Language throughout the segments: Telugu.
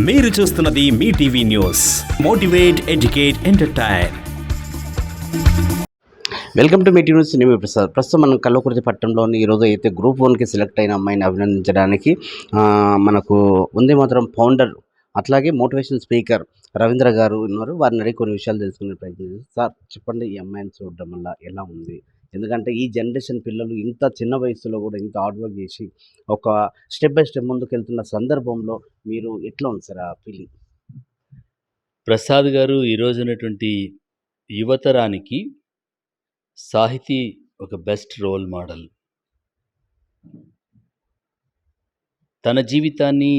మీరు చూస్తున్నది Mee TV news. Motivate educate entertain. Welcome to MeeTV news నేను ప్రసాద్. ప్రస్తుతం మనం కల్లకుర్తి పట్టణంలోని ఈరోజు అయితే గ్రూప్ వన్కి సెలెక్ట్ అయిన అమ్మాయిని అభినందించడానికి మనకు ఉంది మాత్రం ఫౌండర్ అట్లాగే మోటివేషన్ స్పీకర్ రవీంద్ర గారు ఉన్నారు. వారిని అడిగి కొన్ని విషయాలు తెలుసుకునే ప్రయత్నం సార్ చెప్పండి ఈ అమ్మాయిని చూడడం వల్ల ఎలా ఉంది? ఎందుకంటే ఈ జనరేషన్ పిల్లలు ఇంత చిన్న వయసులో కూడా ఇంత హార్డ్ వర్క్ చేసి ఒక స్టెప్ బై స్టెప్ ముందుకు వెళ్తున్న సందర్భంలో మీరు ఎట్లా ఉంది సార్ ఆ ఫీలింగ్ ప్రసాద్ గారు ఈరోజు ఉన్నటువంటి యువతరానికి సాహితీ ఒక బెస్ట్ రోల్ మోడల్ తన జీవితాన్ని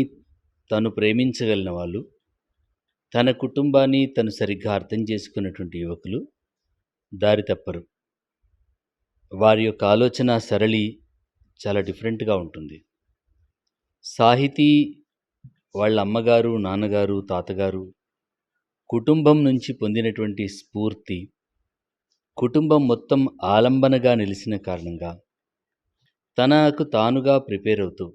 తను ప్రేమించగలిగిన వాళ్ళు తన కుటుంబాన్ని తను సరిగ్గా అర్థం చేసుకున్నటువంటి యువకులు దారి తప్పరు. వారి యొక్క ఆలోచన సరళి చాలా డిఫరెంట్గా ఉంటుంది. సాహితీ వాళ్ళ అమ్మగారు నాన్నగారు తాతగారు కుటుంబం నుంచి పొందినటువంటి స్ఫూర్తి కుటుంబం మొత్తం ఆలంబనగా నిలిచిన కారణంగా తనకు తానుగా ప్రిపేర్ అవుతూ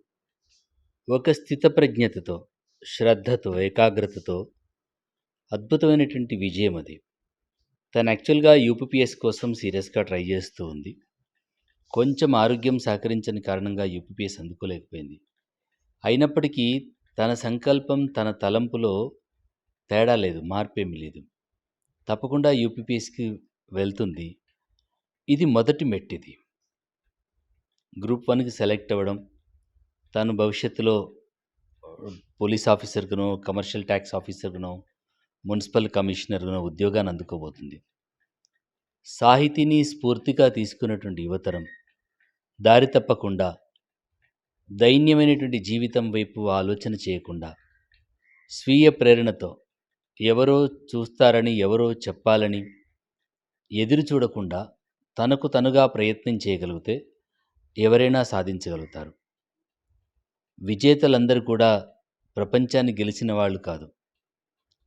ఒక స్థితప్రజ్ఞతతో శ్రద్ధతో ఏకాగ్రతతో అద్భుతమైనటువంటి విజయం అది. తను యాక్చువల్గా యూపీపీఎస్ కోసం సీరియస్గా ట్రై చేస్తూ ఉంది. కొంచెం ఆరోగ్యం సహకరించని కారణంగా యూపీపీఎస్ అందుకోలేకపోయింది. అయినప్పటికీ తన సంకల్పం తన తలంపులో తేడా లేదు మార్పేమీ లేదు. తప్పకుండా యూపీపీఎస్కి వెళ్తుంది. ఇది మొదటి మెట్టిది. గ్రూప్ వన్కి సెలెక్ట్ అవ్వడం తను భవిష్యత్తులో పోలీస్ ఆఫీసర్గానో కమర్షియల్ ట్యాక్స్ ఆఫీసర్గానో మున్సిపల్ కమిషనర్గానో ఉద్యోగాన్ని అందుకోబోతుంది. సాహితీని స్ఫూర్తిగా తీసుకున్నటువంటి యువతరం దారి తప్పకుండా. దైన్యమైనటువంటి జీవితం వైపు ఆలోచన చేయకుండా. స్వీయ ప్రేరణతో ఎవరో చూస్తారని ఎవరో చెప్పాలని ఎదురు చూడకుండా తనకు తనుగా ప్రయత్నం చేయగలిగితే ఎవరైనా సాధించగలుగుతారు. విజేతలందరూ కూడా ప్రపంచాన్ని గెలిచిన వాళ్ళు కాదు.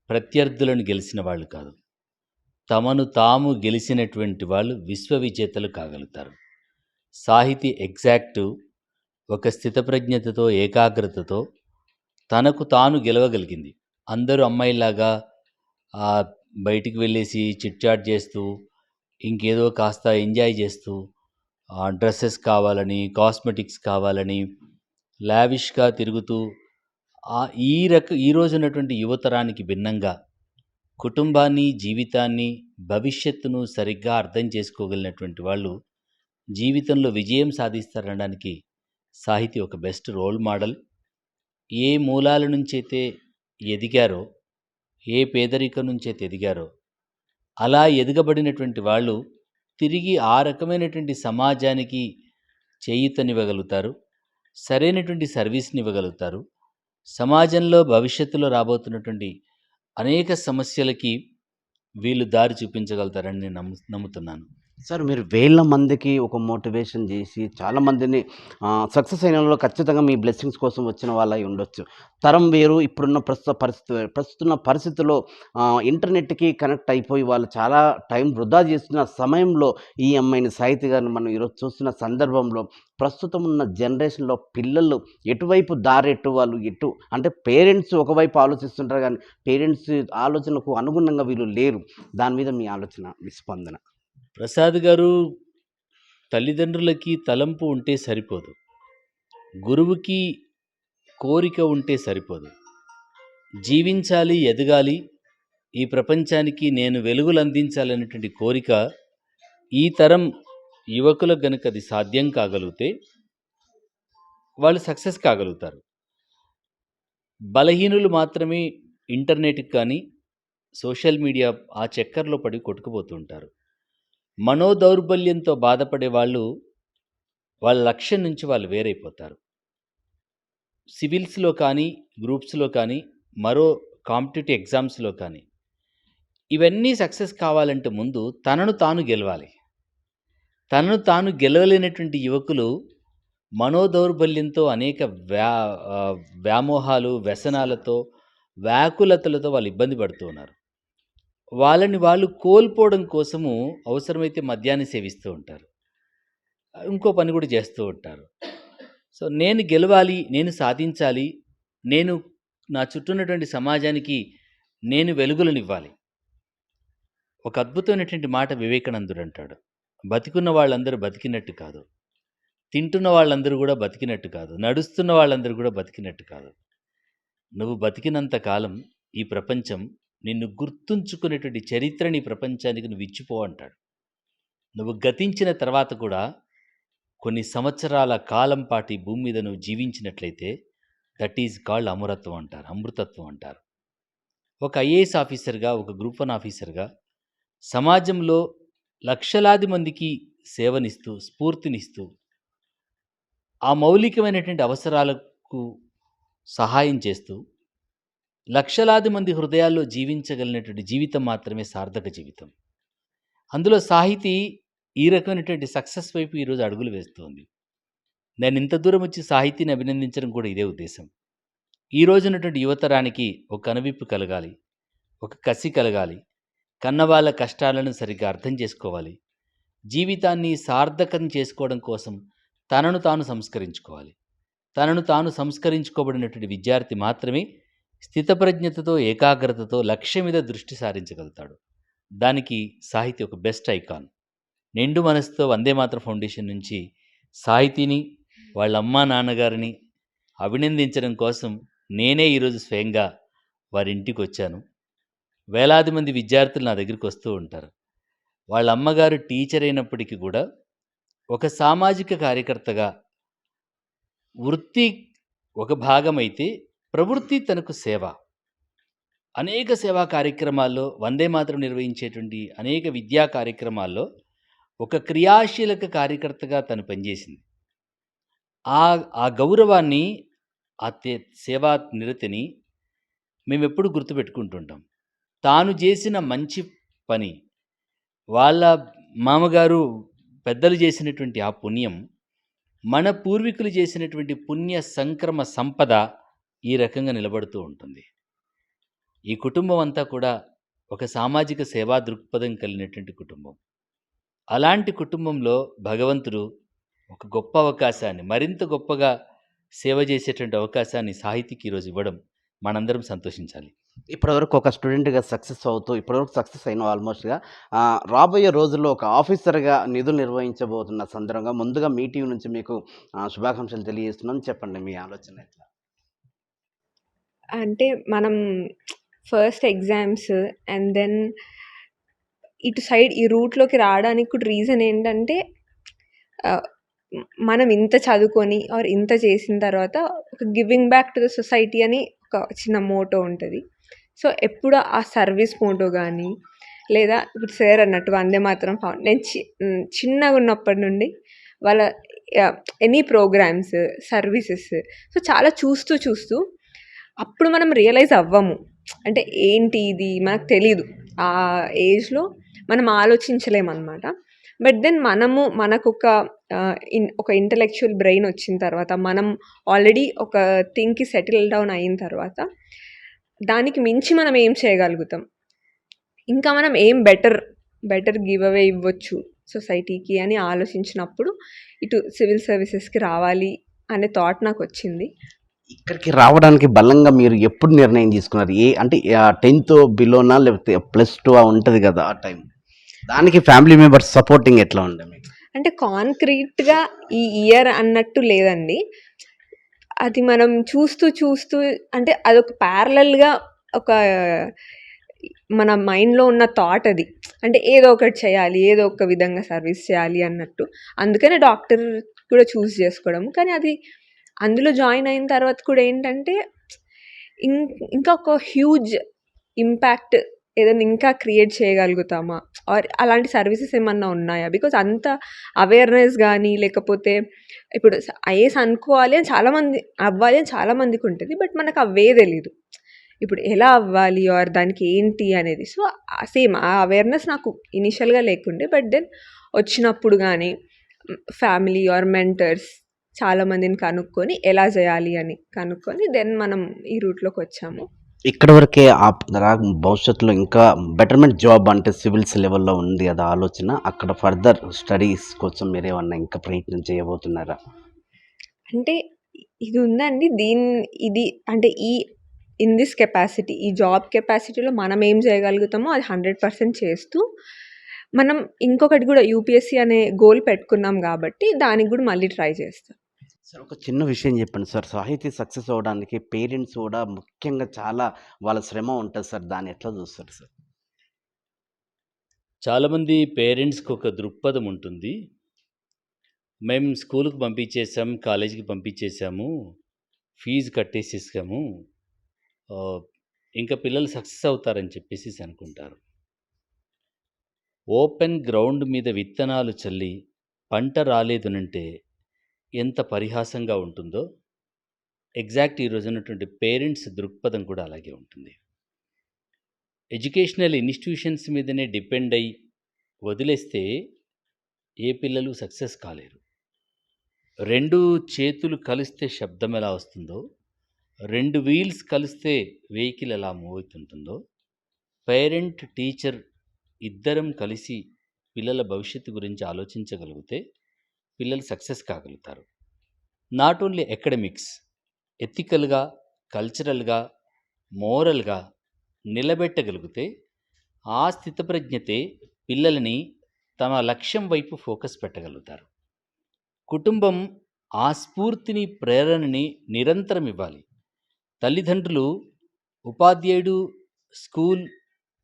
ప్రత్యర్థులను గెలిచిన వాళ్ళు కాదు. తమను తాము గెలిచినటువంటి వాళ్ళు విశ్వ విజేతలు కాగలుగుతారు. సాహితీ ఎగ్జాక్టు ఒక స్థితప్రజ్ఞతతో ఏకాగ్రతతో తనకు తాను గెలవగలిగింది. అందరూ అమ్మాయిలాగా బయటికి వెళ్ళేసి చిట్చాట్ చేస్తూ ఇంకేదో కాస్త ఎంజాయ్ చేస్తూ డ్రెస్సెస్ కావాలని కాస్మెటిక్స్ కావాలని లావిష్గా తిరుగుతూ ఈ రక ఈ రోజు ఉన్నటువంటి యువతరానికి భిన్నంగా కుటుంబాన్ని జీవితాన్ని భవిష్యత్తును సరిగ్గా అర్థం చేసుకోగలిగినటువంటి వాళ్ళు జీవితంలో విజయం సాధిస్తారనడానికి సాహితీ ఒక బెస్ట్ రోల్ మోడల్. ఏ మూలాల నుంచైతే ఎదిగారో ఏ పేదరికం నుంచైతే ఎదిగారో అలా ఎదగబడినటువంటి వాళ్ళు తిరిగి ఆ రకమైనటువంటి సమాజానికి చేయూతనివ్వగలుగుతారు సరైనటువంటి సర్వీస్ని ఇవ్వగలుగుతారు సమాజంలో భవిష్యత్తులో రాబోతున్నటువంటి అనేక సమస్యలకి వీళ్ళు దారి చూపించగలుగుతారని నేను నమ్ము నమ్ముతున్నాను. సార్ మీరు వేల మందికి ఒక మోటివేషన్ చేసి చాలా మందిని సక్సెస్ అయిన వాళ్ళు ఖచ్చితంగా మీ బ్లెస్సింగ్స్ కోసం వచ్చిన వాళ్ళ ఉండొచ్చు. తరం వేరు ఇప్పుడున్న ప్రస్తుత పరిస్థితి వేరు. ప్రస్తుత పరిస్థితుల్లో ఇంటర్నెట్కి కనెక్ట్ అయిపోయి వాళ్ళు చాలా టైం వృధా చేస్తున్న సమయంలో ఈ అమ్మాయిని సాహితీ గారిని మనం ఈరోజు చూస్తున్న సందర్భంలో ప్రస్తుతం ఉన్న జనరేషన్లో పిల్లలు ఎటువైపు దారెట్టు వాళ్ళు ఎటు అంటే పేరెంట్స్ ఒకవైపు ఆలోచిస్తుంటారు కానీ పేరెంట్స్ ఆలోచనకు అనుగుణంగా వీళ్ళు లేరు. దాని మీద మీ ఆలోచన మీ స్పందన. ప్రసాద్ గారు తల్లిదండ్రులకి తలంపు ఉంటే సరిపోదు. గురువుకి కోరిక ఉంటే సరిపోదు. జీవించాలి ఎదగాలి. ఈ ప్రపంచానికి నేను వెలుగులు అందించాలనేటువంటి కోరిక ఈ తరం యువకులకు గనుక అది సాధ్యం కాగలిగితే వాళ్ళు సక్సెస్ కాగలుగుతారు. బలహీనులు మాత్రమే ఇంటర్నెట్కి కానీ సోషల్ మీడియా ఆ చక్కర్లో పడి కొట్టుకుపోతూ ఉంటారు. మనోదౌర్బల్యంతో బాధపడే వాళ్ళు వాళ్ళ లక్ష్యం నుంచి వాళ్ళు వేరైపోతారు. సివిల్స్లో కానీ గ్రూప్స్లో కానీ మరో కాంపిటేటివ్ ఎగ్జామ్స్లో కానీ ఇవన్నీ సక్సెస్ కావాలంటే ముందు తనను తాను గెలవాలి. తనను తాను గెలవలేనటువంటి యువకులు మనోదౌర్బల్యంతో అనేక వ్యా వ్యామోహాలు వ్యసనాలతో వ్యాకులతలతో వాళ్ళు ఇబ్బంది పడుతూ ఉన్నారు. వాళ్ళని వాళ్ళు కోల్పోవడం కోసము అవసరమైతే మద్యాన్ని సేవిస్తూ ఉంటారు. ఇంకో పని కూడా చేస్తూ ఉంటారు. సో నేను గెలవాలి నేను సాధించాలి నేను నా చుట్టూ ఉన్నటువంటి సమాజానికి నేను వెలుగులనివ్వాలి. ఒక అద్భుతమైనటువంటి మాట వివేకానందుడు అంటాడు. బతికున్న వాళ్ళందరూ బతికినట్టు కాదు. తింటున్న వాళ్ళందరూ కూడా బతికినట్టు కాదు. నడుస్తున్న వాళ్ళందరూ కూడా బతికినట్టు కాదు. నువ్వు బతికినంత కాలం ఈ ప్రపంచం నిన్ను గుర్తుంచుకునేటువంటి చరిత్రని ప్రపంచానికి నువ్వు ఇచ్చిపో అంటాడు. నువ్వు గతించిన తర్వాత కూడా కొన్ని సంవత్సరాల కాలం పాటు భూమి మీద నువ్వు జీవించినట్లయితే దట్ ఈజ్ కాల్డ్ అమరత్వం అంటారు అమృతత్వం అంటారు. ఒక ఐఏఎస్ ఆఫీసర్గా ఒక గ్రూప్ వన్ ఆఫీసర్గా సమాజంలో లక్షలాది మందికి సేవనిస్తూ స్ఫూర్తినిస్తూ ఆ మౌలికమైనటువంటి అవసరాలకు సహాయం చేస్తూ లక్షలాది మంది హృదయాల్లో జీవించగలిగినటువంటి జీవితం మాత్రమే సార్థక జీవితం. అందులో సాహితీ ఈ రకమైనటువంటి సక్సెస్ వైపు ఈరోజు అడుగులు వేస్తోంది. నేను ఇంత దూరం వచ్చి సాహితీని అభినందించడం కూడా ఇదే ఉద్దేశం. ఈ రోజునటువంటి యువతరానికి ఒక కనువిప్పు కలగాలి ఒక కసి కలగాలి కన్నవాళ్ళ కష్టాలను సరిగ్గా అర్థం చేసుకోవాలి జీవితాన్ని సార్థకం చేసుకోవడం కోసం తనను తాను సంస్కరించుకోవాలి. తనను తాను సంస్కరించుకోబడినటువంటి విద్యార్థి మాత్రమే స్థితప్రజ్ఞతతో ఏకాగ్రతతో లక్ష్యం మీద దృష్టి సారించగలుగుతాడు. దానికి సాహితీ ఒక బెస్ట్ ఐకాన్. నిండు మనసుతో వందే మాత్రం ఫౌండేషన్ నుంచి సాహితీని వాళ్ళ అమ్మా నాన్నగారిని అభినందించడం కోసం నేనే ఈరోజు స్వయంగా వారి ఇంటికి వచ్చాను. వేలాది మంది విద్యార్థులు నా దగ్గరికి వస్తూ ఉంటారు. వాళ్ళ అమ్మగారు టీచర్ అయినప్పటికీ కూడా ఒక సామాజిక కార్యకర్తగా వృత్తి ఒక భాగమైతే ప్రవృత్తి తనకు సేవ. అనేక సేవా కార్యక్రమాల్లో వందే మాత్రం నిర్వహించేటువంటి అనేక విద్యా కార్యక్రమాల్లో ఒక క్రియాశీలక కార్యకర్తగా తను పనిచేసింది. ఆ ఆ గౌరవాన్ని ఆ సేవా నిరతిని మేము ఎప్పుడు గుర్తుపెట్టుకుంటుంటాం. తాను చేసిన మంచి పని వాళ్ళ మామగారు పెద్దలు చేసినటువంటి ఆ పుణ్యం మన పూర్వీకులు చేసినటువంటి పుణ్య సంక్రమ సంపద ఈ రకంగా నిలబడుతూ ఉంటుంది. ఈ కుటుంబం అంతా కూడా ఒక సామాజిక సేవా దృక్పథం కలిగినటువంటి కుటుంబం. అలాంటి కుటుంబంలో భగవంతుడు ఒక గొప్ప అవకాశాన్ని మరింత గొప్పగా సేవ చేసేటువంటి అవకాశాన్ని సాహితీకి ఈరోజు ఇవ్వడం మనందరం సంతోషించాలి. ఇప్పటివరకు ఒక స్టూడెంట్గా సక్సెస్ అవుతూ ఇప్పటివరకు సక్సెస్ అయిన ఆల్మోస్ట్గా రాబోయే రోజుల్లో ఒక ఆఫీసర్గా నిధులు నిర్వహించబోతున్న సందర్భంగా ముందుగా మీ టీం నుంచి మీకు శుభాకాంక్షలు తెలియజేస్తున్నాం చెప్పండి మీ ఆలోచన ఎట్లా? అంటే మనం ఫస్ట్ ఎగ్జామ్స్ అండ్ దెన్ ఇటు సైడ్ ఈ రూట్లోకి రావడానికి కూడా రీజన్ ఏంటంటే మనం ఇంత చదువుకొని ఆర్ ఇంత చేసిన తర్వాత ఒక giving back to the society అని ఒక చిన్న మోటో ఉంటుంది. సో ఎప్పుడు ఆ సర్వీస్ మోటో కానీ లేదా ఇప్పుడు సార్ అన్నట్టు వందే మాత్రం నేను చి చిన్నగా ఉన్నప్పటి నుండి వాళ్ళ ఎనీ ప్రోగ్రామ్స్ సర్వీసెస్ సో చాలా చూస్తూ చూస్తూ అప్పుడు మనం రియలైజ్ అవ్వము. అంటే ఏంటి ఇది? మనకు తెలీదు. ఆ ఏజ్లో మనం ఆలోచించలేమన్నమాట. బట్ దెన్ మనము మనకొక ఇన్ ఒక ఇంటలెక్చువల్ బ్రెయిన్ వచ్చిన తర్వాత మనం ఆల్రెడీ ఒక థింగ్కి సెటిల్ డౌన్ అయిన తర్వాత దానికి మించి మనం ఏం చేయగలుగుతాం? ఇంకా మనం ఏం బెటర్ బెటర్ గివ్ అవే ఇవ్వచ్చు సొసైటీకి అని ఆలోచించినప్పుడు ఇటు సివిల్ సర్వీసెస్కి రావాలి అనే థాట్ నాకు వచ్చింది. ఇక్కడికి రావడానికి బలంగా మీరు ఎప్పుడు నిర్ణయం తీసుకున్నారు? ఏ అంటే టెన్త్ బిలోనా లేకపోతే ప్లస్ టూ ఉంటుంది కదా ఆ టైం. దానికి ఫ్యామిలీ మెంబర్స్ సపోర్టింగ్ ఎట్లా ఉండే మీకు? అంటే కాంక్రీట్గా ఈ ఇయర్ అన్నట్టు లేదండి. అది మనం చూస్తూ చూస్తూ అంటే అదొక ప్యారలల్గా ఒక మన మైండ్లో ఉన్న థాట్ అది. అంటే ఏదో ఒకటి చేయాలి ఏదో ఒక విధంగా సర్వీస్ చేయాలి అన్నట్టు. అందుకనే డాక్టర్ కూడా చూస్ చేసుకోవడం. కానీ అది అందులో జాయిన్ అయిన తర్వాత కూడా ఏంటంటే ఇం ఇంకా ఒక హ్యూజ్ ఇంపాక్ట్ ఏదైనా ఇంకా క్రియేట్ చేయగలుగుతామా? ఆర్ అలాంటి సర్వీసెస్ ఏమన్నా ఉన్నాయా? బికాజ్ అంత అవేర్నెస్ కానీ లేకపోతే ఇప్పుడు ఐఏఎస్ అనుకోవాలి అని చాలామంది అవ్వాలి అని చాలామందికి ఉంటుంది బట్ మనకు అవే తెలీదు. ఇప్పుడు ఎలా అవ్వాలి? ఆర్ దానికి ఏంటి అనేది. సో సేమ్ ఆ అవేర్నెస్ నాకు ఇనిషియల్గా లేకుండే బట్ దెన్ వచ్చినప్పుడు కానీ ఫ్యామిలీ ఆర్ మెంటర్స్ చాలామందిని కనుక్కొని ఎలా చేయాలి అని కనుక్కొని దెన్ మనం ఈ రూట్లోకి వచ్చాము. ఇక్కడ వరకే భవిష్యత్తులో ఇంకా బెటర్మెంట్ జాబ్ అంటే సివిల్స్ లెవెల్లో ఉంది కదా ఆలోచన. అక్కడ ఫర్దర్ స్టడీస్ కోసం మీరు ఏమన్నా ఇంకా ప్రయత్నం చేయబోతున్నారా? అంటే ఇది ఉందండి. దీని ఇది అంటే ఈ ఇన్ దిస్ కెపాసిటీ ఈ జాబ్ కెపాసిటీలో మనం ఏం చేయగలుగుతామో అది హండ్రెడ్ పర్సెంట్ చేస్తూ మనం ఇంకొకటి కూడా యూపీఎస్సీ అనే గోల్ పెట్టుకున్నాం కాబట్టి దానికి కూడా మళ్ళీ ట్రై చేస్తాం. సార్ ఒక చిన్న విషయం చెప్పండి సార్. సాహితీ సక్సెస్ అవ్వడానికి పేరెంట్స్ కూడా ముఖ్యంగా చాలా వాళ్ళ శ్రమ ఉంటుంది సార్. దాన్ని ఎట్లా చూస్తారు సార్? చాలామంది పేరెంట్స్కి ఒక దృక్పథం ఉంటుంది. మేము స్కూల్కి పంపించేసాము కాలేజీకి పంపించేసాము ఫీజు కట్టేసేసాము ఇంకా పిల్లలు సక్సెస్ అవుతారని చెప్పేసి అనుకుంటారు. ఓపెన్ గ్రౌండ్ మీద విత్తనాలు చల్లి పంట రాలేదనంటే ఎంత పరిహాసంగా ఉంటుందో ఎగ్జాక్ట్ ఈరోజు ఉన్నటువంటి పేరెంట్స్ దృక్పథం కూడా అలాగే ఉంటుంది. ఎడ్యుకేషనల్ ఇన్స్టిట్యూషన్స్ మీదనే డిపెండ్ అయ్యి వదిలేస్తే ఏ పిల్లలు సక్సెస్ కాలేరు. రెండు చేతులు కలిస్తే శబ్దం ఎలా వస్తుందో రెండు వీల్స్ కలిస్తే వెహికల్ ఎలా మూవ్ అవుతుంటుందో పేరెంట్ టీచర్ ఇద్దరం కలిసి పిల్లల భవిష్యత్తు గురించి ఆలోచించగలిగితే పిల్లలు సక్సెస్ కాగలుగుతారు. నాట్ ఓన్లీ అకాడమిక్స్ ఎథికల్గా కల్చరల్గా మోరల్గా నిలబెట్టగలిగితే ఆ స్థితప్రజ్ఞతే పిల్లలని తమ లక్ష్యం వైపు ఫోకస్ పెట్టగలుగుతారు. కుటుంబం ఆ స్ఫూర్తిని ప్రేరణని నిరంతరం ఇవ్వాలి. తల్లిదండ్రులు ఉపాధ్యాయుడు స్కూల్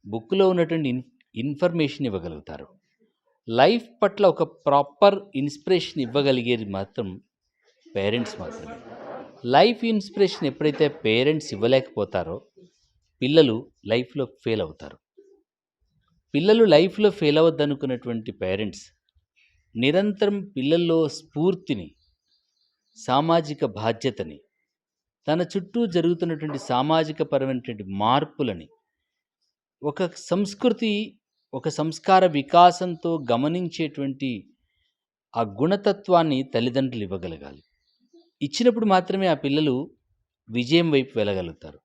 బుక్లో ఉన్నటువంటి ఇన్ ఇన్ఫర్మేషన్ ఇవ్వగలుగుతారు. లైఫ్ పట్ల ఒక ప్రాపర్ ఇన్స్పిరేషన్ ఇవ్వగలిగేది మాత్రం పేరెంట్స్ మాత్రమే. లైఫ్ ఇన్స్పిరేషన్ ఎప్పుడైతే పేరెంట్స్ ఇవ్వలేకపోతారో పిల్లలు లైఫ్లో ఫెయిల్ అవుతారు. పిల్లలు లైఫ్లో ఫెయిల్ అవ్వద్దనుకున్నటువంటి పేరెంట్స్ నిరంతరం పిల్లల్లో స్ఫూర్తిని సామాజిక బాధ్యతని తన చుట్టూ జరుగుతున్నటువంటి సామాజిక పరమైనటువంటి మార్పులని ఒక సంస్కృతి ఒక సంస్కార వికాసంతో గమనించేటువంటి ఆ గుణతత్వాన్ని తల్లిదండ్రులు ఇవ్వగలగాలి. ఇచ్చినప్పుడు మాత్రమే ఆ పిల్లలు విజయం వైపు వెళ్ళగలుగుతారు.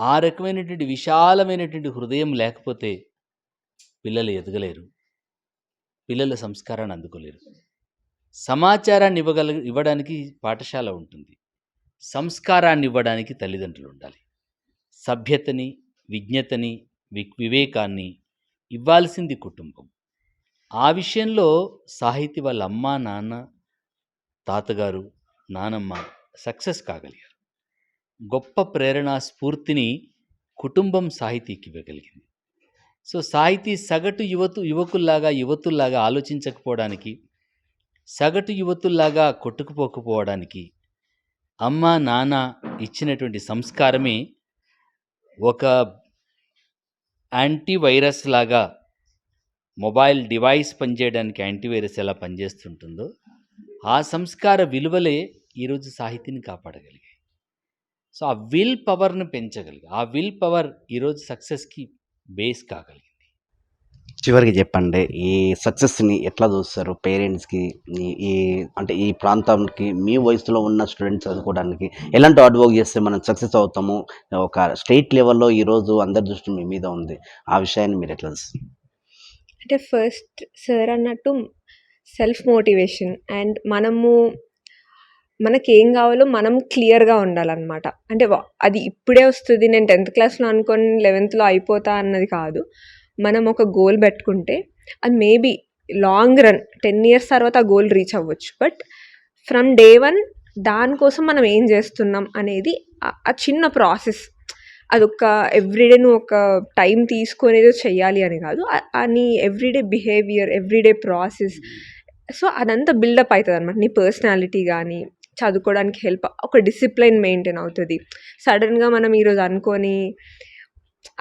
ఆ రకమైనటువంటి విశాలమైనటువంటి హృదయం లేకపోతే పిల్లలు ఎదగలేరు. పిల్లల సంస్కారాన్ని అందుకోలేరు. సమాచారాన్ని ఇవ్వగల ఇవ్వడానికి పాఠశాల ఉంటుంది. సంస్కారాన్ని ఇవ్వడానికి తల్లిదండ్రులు ఉండాలి. సభ్యతని విజ్ఞతని వి- వివేకాన్ని ఇవ్వాల్సింది కుటుంబం. ఆ విషయంలో సాహితీ వాళ్ళ అమ్మ నాన్న తాతగారు నానమ్మ సక్సెస్ కాగలిగారు. గొప్ప ప్రేరణ స్ఫూర్తిని కుటుంబం సాహితీకి ఇవ్వగలిగింది. సో సాహితీ సగటు యువతు యువకుల్లాగా యువతుల్లాగా ఆలోచించకపోవడానికి సగటు యువతుల్లాగా కొట్టుకుపోకపోవడానికి అమ్మ నాన్న ఇచ్చినటువంటి సంస్కారమే ఒక యాంటీవైరస్ లాగా మొబైల్ డివైస్ పనిచేయడానికి యాంటీవైరస్ ఎలా పనిచేస్తుంటుందో ఆ సంస్కార విలువలే ఈరోజు సాహితీని కాపాడగలిగాయి. సో ఆ విల్ పవర్ను పెంచగలిగా ఆ విల్ పవర్ ఈరోజు సక్సెస్కి బేస్ కాగలిగాయి. చివరికి చెప్పండి ఈ సక్సెస్ని ఎట్లా చూస్తారు పేరెంట్స్కి? ఈ- అంటే ఈ ప్రాంతానికి మీ వయసులో ఉన్న స్టూడెంట్స్ చదువుకోవడానికి ఎలాంటి హార్డ్ వర్క్ చేస్తే మనం సక్సెస్ అవుతాము? ఒక స్టేట్ లెవెల్లో ఈరోజు అందరి దృష్టి మీ మీద ఉంది. ఆ విషయాన్ని మీరు ఎట్లా అంటే ఫస్ట్ సార్ అన్నట్టు సెల్ఫ్ మోటివేషన్ అండ్ మనము మనకి ఏం కావాలో మనం క్లియర్గా ఉండాలన్నమాట. అంటే అది ఇప్పుడే వస్తుంది. నేను టెన్త్ క్లాస్లో అనుకొని లెవెన్త్లో అయిపోతా అన్నది కాదు. మనం ఒక గోల్ పెట్టుకుంటే అది maybe long run ten years తర్వాత ఆ గోల్ రీచ్ అవ్వచ్చు. బట్ ఫ్రమ్ డే వన్ దానికోసం మనం ఏం చేస్తున్నాం అనేది ఆ- చిన్న ప్రాసెస్ అదొక ఎవ్రీడే నువ్వు ఒక టైం తీసుకునేదో చేయాలి చెయ్యాలి అని కాదు. అని నీ everyday behaviour everyday process so అదంతా బిల్డప్ అవుతుంది అనమాట నీ పర్సనాలిటీ కానీ చదువుకోవడానికి హెల్ప్ ఒక డిసిప్లైన్ మెయింటైన్ అవుతుంది. సడన్గా మనం ఈరోజు అనుకొని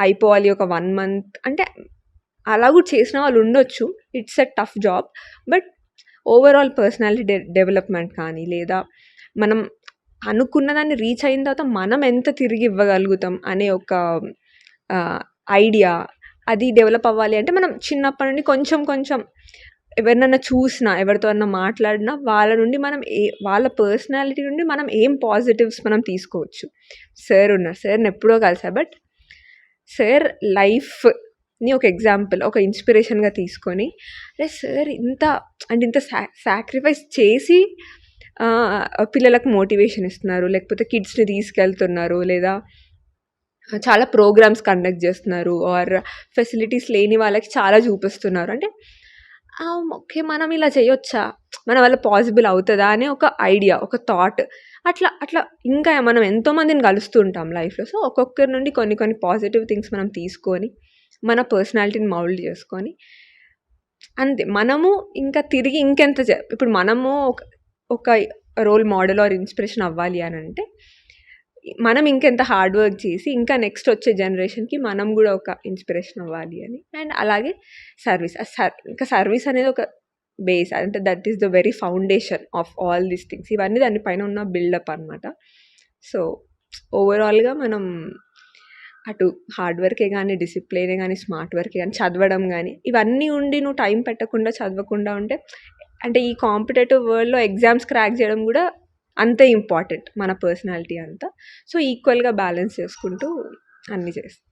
అయిపోవాలి ఒక వన్ మంత్ అంటే అలా కూడా చేసిన వాళ్ళు ఉండొచ్చు. It's a tough job but overall personality de development కానీ లేదా మనం అనుకున్న దాన్ని రీచ్ అయిన తర్వాత మనం ఎంత తిరిగి ఇవ్వగలుగుతాం అనే ఒక ఐడియా అది డెవలప్ అవ్వాలి అంటే మనం చిన్నప్పటి నుండి కొంచెం కొంచెం ఎవరినన్నా చూసినా ఎవరితో అన్నా మాట్లాడినా వాళ్ళ నుండి మనం ఏ వాళ్ళ పర్సనాలిటీ నుండి మనం ఏం పాజిటివ్స్ మనం తీసుకోవచ్చు. సార్ ఉన్నారు సార్ని ఎప్పుడో కలిసా? బట్ సార్ లైఫ్ని ఒక ఎగ్జాంపుల్ ఒక ఇన్స్పిరేషన్గా తీసుకొని అరే సార్ ఇంత అంటే ఇంత సా సాక్రిఫైస్ చేసి పిల్లలకు మోటివేషన్ ఇస్తున్నారు లేకపోతే కిడ్స్ని తీసుకెళ్తున్నారు లేదా చాలా ప్రోగ్రామ్స్ కండక్ట్ చేస్తున్నారు ఆర్ ఫెసిలిటీస్ లేని వాళ్ళకి చాలా చూపిస్తున్నారు. అంటే ఓకే మనం ఇలా చేయొచ్చా? మన వల్ల పాసిబుల్ అవుతుందా? అనే ఒక ఐడియా ఒక థాట్. అట్లా అట్లా ఇంకా మనం ఎంతోమందిని కలుస్తూ ఉంటాం లైఫ్లో. సో ఒక్కొక్కరి నుండి కొన్ని కొన్ని పాజిటివ్ థింగ్స్ మనం తీసుకొని మన పర్సనాలిటీని మౌల్డ్ చేసుకొని అంతే. మనము ఇంకా తిరిగి ఇంకెంత ఇప్పుడు మనము ఒక ఒక రోల్ మోడల్ ఆర్ ఇన్స్పిరేషన్ అవ్వాలి అని అంటే మనం ఇంకెంత హార్డ్ వర్క్ చేసి ఇంకా నెక్స్ట్ వచ్చే జనరేషన్కి మనం కూడా ఒక ఇన్స్పిరేషన్ అవ్వాలి అని. అండ్ అలాగే సర్వీస్ ఇంకా సర్వీస్ అనేది ఒక బేస్ అంటే that is the very foundation of all these things ఇవన్నీ దానిపైన ఉన్న బిల్డప్ అనమాట సో ఓవరాల్గా మనం అటు హార్డ్ వర్కే కానీ డిసిప్లినే కానీ స్మార్ట్ వర్కే కానీ చదవడం కానీ ఇవన్నీ ఉండి నువ్వు టైం పెట్టకుండా చదవకుండా ఉంటే అంటే ఈ కాంపిటేటివ్ వరల్డ్లో ఎగ్జామ్స్ క్రాక్ చేయడం కూడా అంతే ఇంపార్టెంట్ మన పర్సనాలిటీ అంతా. సో ఈక్వల్గా బ్యాలెన్స్ చేసుకుంటూ అన్నీ చేస్తాం.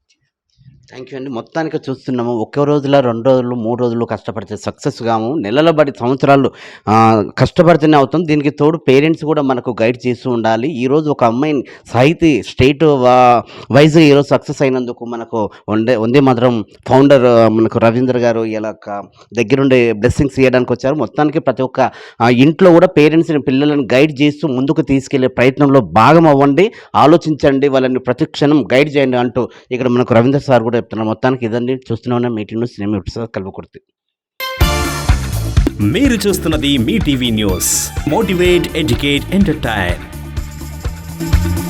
థ్యాంక్ యూ అండి. మొత్తానికి చూస్తున్నాము. ఒక్క రోజుల రెండు రోజులు మూడు రోజులు కష్టపడితే సక్సెస్ కాము. నెలల బడి సంవత్సరాలు కష్టపడితేనే అవుతాం. దీనికి తోడు పేరెంట్స్ కూడా మనకు గైడ్ చేస్తూ ఉండాలి. ఈరోజు ఒక అమ్మాయిని సాహితీ స్టేట్ వైజ్ ఈరోజు సక్సెస్ అయినందుకు మనకు వందే వందే మాత్రం ఫౌండర్ మనకు రవీంద్ర గారు ఇలా దగ్గరుండి బ్లెస్సింగ్స్ ఇవ్వడానికి వచ్చారు. మొత్తానికి ప్రతి ఒక్క ఇంట్లో కూడా పేరెంట్స్ని పిల్లలను గైడ్ చేస్తూ ముందుకు తీసుకెళ్ళే ప్రయత్నంలో భాగం అవ్వండి. ఆలోచించండి. వాళ్ళని ప్రతి క్షణం గైడ్ చేయండి అంటూ ఇక్కడ మనకు రవీంద్ర సార్ కూడా కూడా చెప్తున్నాను మొత్తానికి ఇదండి. చూస్తూనే ఉన్న మీటింగ్ న్యూస్ నేను ఎపిసోడ్ కలుపుకొడుతుంది మీరు చూస్తున్నది Mee TV news. Motivate educate entertain